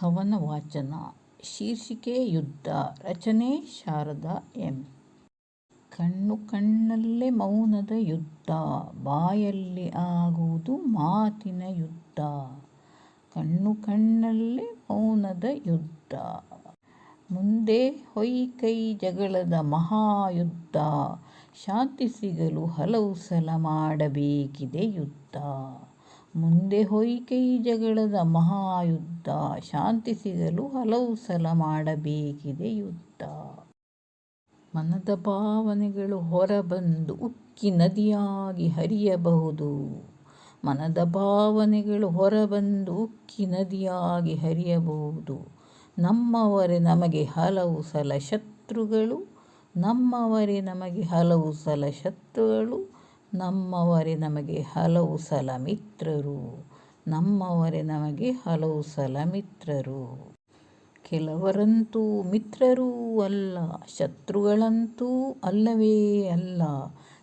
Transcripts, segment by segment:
ಕವನ ವಾಚನ, ಶೀರ್ಷಿಕೆ ಯುದ್ಧ, ರಚನೆ ಶಾರದಾ ಎಂ. ಕಣ್ಣು ಕಣ್ಣಲ್ಲೇ ಮೌನದ ಯುದ್ಧ, ಬಾಯಲ್ಲಿ ಆಗುವುದು ಮಾತಿನ ಯುದ್ಧ. ಕಣ್ಣು ಕಣ್ಣಲ್ಲೇ ಮೌನದ ಯುದ್ಧ. ಮುಂದೆ ಹೊಯ್ಕೈ ಜಗಳದ ಮಹಾಯುದ್ಧ. ಶಾಂತಿ ಸಿಗಲು ಹಲವು ಸಲ ಮಾಡಬೇಕಿದೆ ಯುದ್ಧ. ಮುಂದೆ ಹೊಯ್ಕೈ ಜಗಳದ ಮಹಾಯುದ್ಧ ಶಾಂತಿ ಸಿಗಲು ಹಲವು ಸಲ ಮಾಡಬೇಕಿದೆ ಯುದ್ಧ. ಮನದ ಭಾವನೆಗಳು ಹೊರಬಂದು ಉಕ್ಕಿ ನದಿಯಾಗಿ ಹರಿಯಬಹುದು. ಮನದ ಭಾವನೆಗಳು ಹೊರಬಂದು ಉಕ್ಕಿ ನದಿಯಾಗಿ ಹರಿಯಬಹುದು. ನಮ್ಮವರೇ ನಮಗೆ ಹಲವು ಸಲ ಶತ್ರುಗಳು, ನಮ್ಮವರೇ ನಮಗೆ ಹಲವು ಸಲ ಶತ್ರುಗಳು ನಮ್ಮವರೇ ನಮಗೆ ಹಲವು ಸಲ ಮಿತ್ರರು. ನಮ್ಮವರೇ ನಮಗೆ ಹಲವು ಸಲ ಮಿತ್ರರು. ಕೆಲವರಂತೂ ಮಿತ್ರರೂ ಅಲ್ಲ, ಶತ್ರುಗಳಂತೂ ಅಲ್ಲವೇ ಅಲ್ಲ.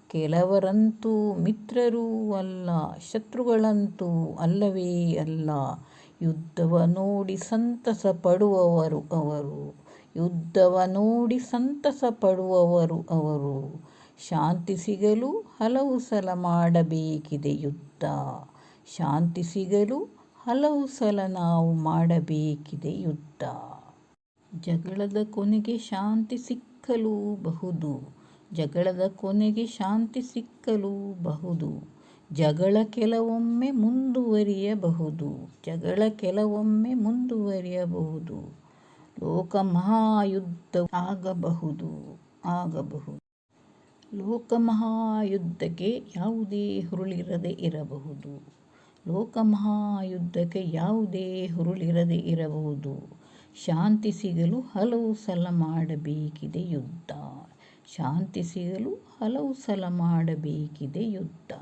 ಕೆಲವರಂತೂ ಮಿತ್ರರೂ ಅಲ್ಲ, ಶತ್ರುಗಳಂತೂ ಅಲ್ಲವೇ ಅಲ್ಲ. ಯುದ್ಧವ ನೋಡಿ ಸಂತಸ ಪಡುವವರು ಅವರು. ಯುದ್ಧವ ನೋಡಿ ಸಂತಸ ಪಡುವವರು ಅವರು. ಶಾಂತಿ ಸಿಗಲು ಹಲವು ಸಲ ಮಾಡಬೇಕಿದೆ ಯುದ್ಧ. ಶಾಂತಿ ಸಿಗಲು ಹಲವು ಸಲ ನಾವು ಮಾಡಬೇಕಿದೆ ಯುದ್ಧ. ಜಗಳದ ಕೊನೆಗೆ ಶಾಂತಿ ಸಿಕ್ಕಲೂಬಹುದು ಜಗಳದ ಕೊನೆಗೆ ಶಾಂತಿ ಸಿಕ್ಕಲೂಬಹುದು ಜಗಳ ಕೆಲವೊಮ್ಮೆ ಮುಂದುವರಿಯಬಹುದು. ಜಗಳ ಕೆಲವೊಮ್ಮೆ ಮುಂದುವರಿಯಬಹುದು. ಲೋಕ ಮಹಾಯುದ್ಧ ಆಗಬಹುದು. ಆಗಬಹುದು. ಲೋಕ ಮಹಾಯುದ್ಧಕ್ಕೆ ಯಾವುದೇ ಹುರುಳಿರದೆ ಇರಬಹುದು. ಲೋಕಮಹಾಯುದ್ಧಕ್ಕೆ ಯಾವುದೇ ಹುರುಳಿರದೆ ಇರಬಹುದು. ಶಾಂತಿ ಸಿಗಲು ಹಲವು ಸಲ ಮಾಡಬೇಕಿದೆ ಯುದ್ಧ. ಶಾಂತಿ ಸಿಗಲು ಹಲವು ಸಲ ಮಾಡಬೇಕಿದೆ ಯುದ್ಧ.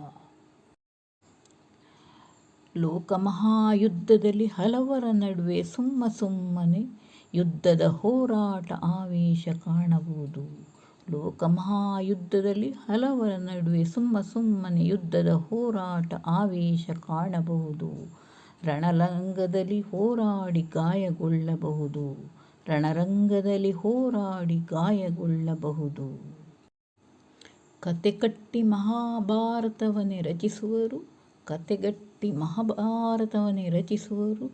ಲೋಕಮಹಾಯುದ್ಧದಲ್ಲಿ ಹಲವರ ನಡುವೆ ಸುಮ್ಮ ಸುಮ್ಮನೆ ಯುದ್ಧದ ಹೋರಾಟ ಆವೇಶ ಕಾಣಬಹುದು. ಲೋಕ ಮಹಾಯುದ್ಧದಲ್ಲಿ ಹಲವರ ನಡುವೆ ಸುಮ್ಮ ಸುಮ್ಮನೆ ಯುದ್ಧದ ಹೋರಾಟ ಆವೇಶ ಕಾಣಬಹುದು. ರಣರಂಗದಲ್ಲಿ ಹೋರಾಡಿ ಗಾಯಗೊಳ್ಳಬಹುದು. ರಣರಂಗದಲ್ಲಿ ಹೋರಾಡಿ ಗಾಯಗೊಳ್ಳಬಹುದು. ಕತೆ ಕಟ್ಟಿ ಮಹಾಭಾರತವನ್ನೇ ರಚಿಸುವರು. ಕತೆಗಟ್ಟಿ ಮಹಾಭಾರತವನ್ನೇ ರಚಿಸುವರು.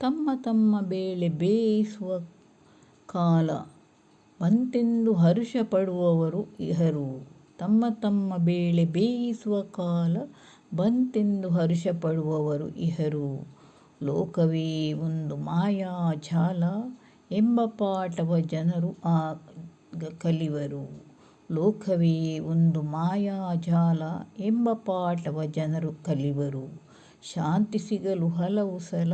ತಮ್ಮ ತಮ್ಮ ಬೇಳೆ ಬೇಯಿಸುವ ಕಾಲ ಬಂತೆಂದು ಹರ್ಷ ಪಡುವವರು ಇಹರು. ತಮ್ಮ ತಮ್ಮ ಬೇಳೆ ಬೇಯಿಸುವ ಕಾಲ ಬಂತೆಂದು ಹರ್ಷ ಪಡುವವರು ಇಹರು. ಲೋಕವೇ ಒಂದು ಮಾಯಾ ಜಾಲ ಎಂಬ ಪಾಠವ ಜನರು ಆಗ ಕಲಿವರು. ಲೋಕವೇ ಒಂದು ಮಾಯಾ ಜಾಲ ಎಂಬ ಪಾಠವ ಜನರು ಕಲಿವರು. ಶಾಂತಿ ಸಿಗಲು ಹಲವು ಸಲ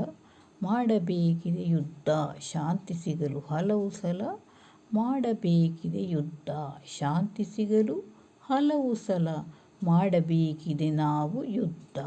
ಮಾಡಬೇಕಿದೆ ಯುದ್ಧ. ಶಾಂತಿ ಸಿಗಲು ಹಲವು ಸಲ ಮಾಡಬೇಕಿದೆ ಯುದ್ಧ. ಶಾಂತಿ ಸಿಗಲು ಹಲವು ಸಲ ಮಾಡಬೇಕಿದೆ ನಾವು ಯುದ್ಧ.